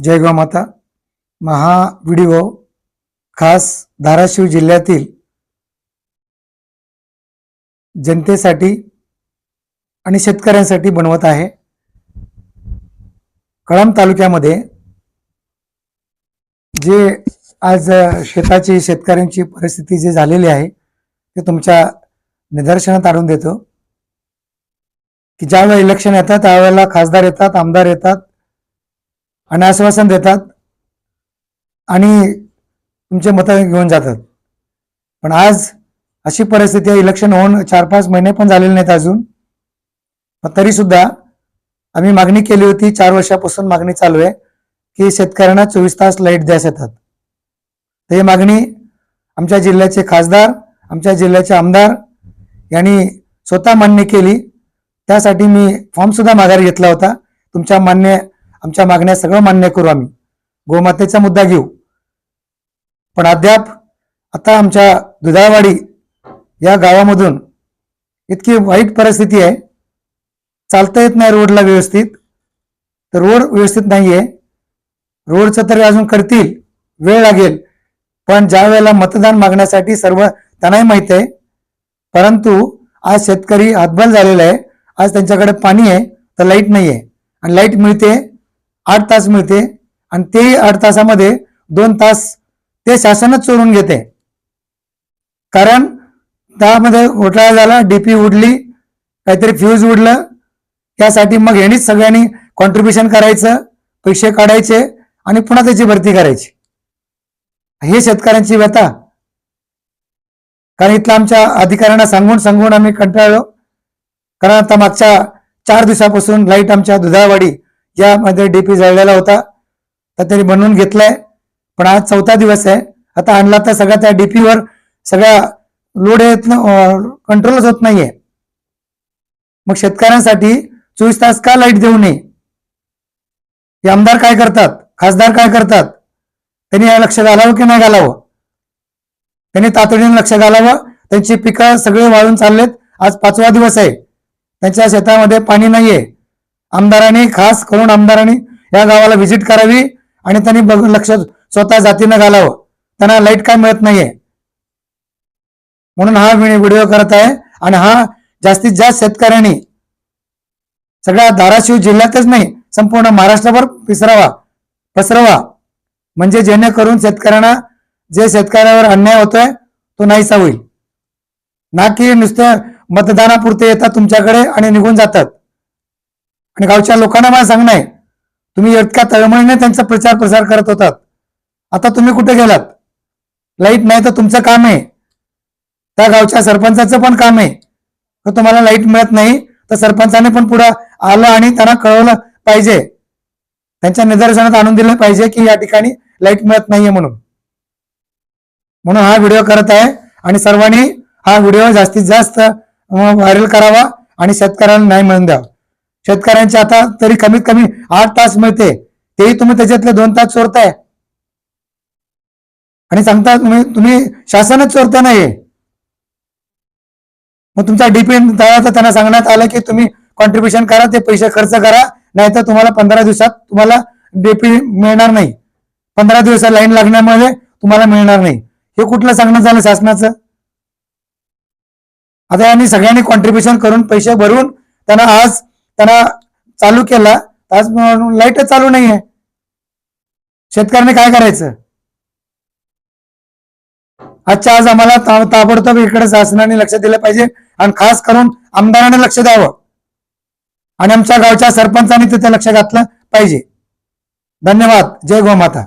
जय माता. महा व्हिडिओ खास धाराशिव जिल्ह्यातील जनतेसाठी आणि शेतकऱ्यांसाठी बनवत आहे. कळंब तालुक्यामध्ये जे आज शेताची शेतकऱ्यांची परिस्थिती जी झालेली आहे ते तुमच्या निदर्शनात आणून देतो. की ज्यावेळेला इलेक्शन येतात त्यावेळेला खासदार येतात आमदार येतात आणि आश्वासन देतात आणि तुमचे मतं घेऊन जातात. पण आज अशी परिस्थिती आहे इलेक्शन होऊन चार पाच महिने पण झालेले नाहीत अजून. तरीसुद्धा तरी सुद्धा आम्ही मागणी केली होती चार वर्षापासून मागणी चालू आहे की शेतकऱ्यांना चोवीस तास लाइट द्यास येतात. तर ही मागणी आमच्या जिल्ह्याचे खासदार आमच्या जिल्ह्याचे आमदार यांनी स्वतः मान्य केली. त्यासाठी मी फॉर्मसुद्धा माघारी घेतला होता. तुमच्या मान्य आमच्या मागण्या सगळं मान्य करू आम्ही. गोमातेचा मुद्दा घेऊ. पण अद्याप आता आमच्या दुधाळवाडी या गावामधून इतकी वाईट परिस्थिती आहे. चालता येत नाही रोडला व्यवस्थित. तर रोड व्यवस्थित नाही आहे रोडचं तरी अजून करतील वेळ लागेल. पण ज्या वेळेला मतदान मागण्यासाठी सर्व त्यांनाही माहीत आहे. परंतु आज शेतकरी हातबल झालेला आहे. आज त्यांच्याकडे पाणी आहे तर लाइट नाही आहे आणि लाइट मिळते आठ तास मिळते आणि ते आठ तासामध्ये दोन तास ते शासनच चोरून घेते. कारण त्यामध्ये घोटाळा झाला डीपी उडली काहीतरी फ्यूज उडलं. त्यासाठी मग यांनीच सगळ्यांनी कॉन्ट्रीब्युशन करायचं पैसे काढायचे आणि पुन्हा त्याची भरती करायची. हे शेतकऱ्यांची व्यथा. कारण इथला आमच्या अधिकाऱ्यांना सांगून सांगून आम्ही कंटाळलो. कारण आता मागच्या चार दिवसापासून लाइट आमच्या दुधावाडी यामध्ये डीपी जळलेला होता. तर त्यांनी बनवून घेतलाय. पण आज चौथा दिवस आहे. आता आणला तर सगळ्या त्या डीपीवर सगळ्या लोड येत कंट्रोलच होत नाहीये. मग शेतकऱ्यांसाठी चोवीस तास का लाइट देऊ नये? हे आमदार काय करतात? खासदार काय करतात? त्यांनी या लक्ष घालावं की नाही घालावं? त्यांनी तातडीने लक्ष घालावं. त्यांची पिकं सगळे वाळून चाललेत. आज पाचवा दिवस आहे. त्यांच्या शेतामध्ये पाणी नाहीये. आमदारांनी खास करून आमदारांनी या गावाला व्हिजिट करावी आणि त्यांनी बघ लक्ष स्वतः जातीनं घालावं. त्यांना लाइट काय मिळत नाहीये. म्हणून हा मी व्हिडिओ करत आहे आणि हा जास्तीत जास्त शेतकऱ्यांनी सगळ्या धाराशिव जिल्ह्यातच नाही संपूर्ण महाराष्ट्रभर पिसरावा पसरवा. म्हणजे जेणेकरून शेतकऱ्यांना जे शेतकऱ्यावर अन्याय होतोय तो नाहीसा होईल. ना की नुसतं मतदानापुरते येतात तुमच्याकडे आणि निघून जातात. आणि गावच्या लोकांना मला सांगणं आहे तुम्ही इतक्या तळमळीने त्यांचा प्रचार प्रसार करत होतात. आता तुम्ही कुठे गेलात? लाइट नाही तर तुमचं काम आहे. त्या गावच्या सरपंचाचं पण काम आहे. तर तुम्हाला लाइट मिळत नाही तर सरपंचाने पण पुढं आलं आणि त्यांना कळवलं पाहिजे. त्यांच्या निदर्शनात आणून दिलं पाहिजे की या ठिकाणी लाइट मिळत नाहीये म्हणून. म्हणून हा व्हिडिओ करत आहे आणि सर्वांनी हा व्हिडिओ जास्तीत जास्त व्हायरल करावा आणि शेतकऱ्यांना न्याय मिळून द्यावा. शेतकऱ्यांचे आता तरी कमीत कमी आठ तास मिळते. तेही तुम्ही त्याच्यातले दोन तास चोरताय. आणि सांगता तुम्ही तुम्ही शासनच चोरता नाही मग तुमचा डीपी तर त्यांना सांगण्यात आलं की तुम्ही कॉन्ट्रीब्युशन करा ते पैसे खर्च करा नाहीतर तुम्हाला पंधरा दिवसात तुम्हाला डीपी मिळणार नाही. पंधरा दिवस लाईन लागण्यामध्ये तुम्हाला मिळणार नाही. हे कुठलं सांगणं झालं शासनाचं? आता यांनी सगळ्यांनी कॉन्ट्रीब्युशन करून पैसे भरून त्यांना आज त्यांना चालू केला. आज लाईटच चालू नाहीये. शेतकऱ्यांनी काय करायचं? आजच्या आज आम्हाला ताबडतोब इकडे शासनाने लक्ष दिलं पाहिजे आणि खास करून आमदाराने लक्ष द्यावं. आणि आमच्या गावच्या सरपंचाने तिथे लक्ष घातलं पाहिजे. धन्यवाद. जय गोमाता.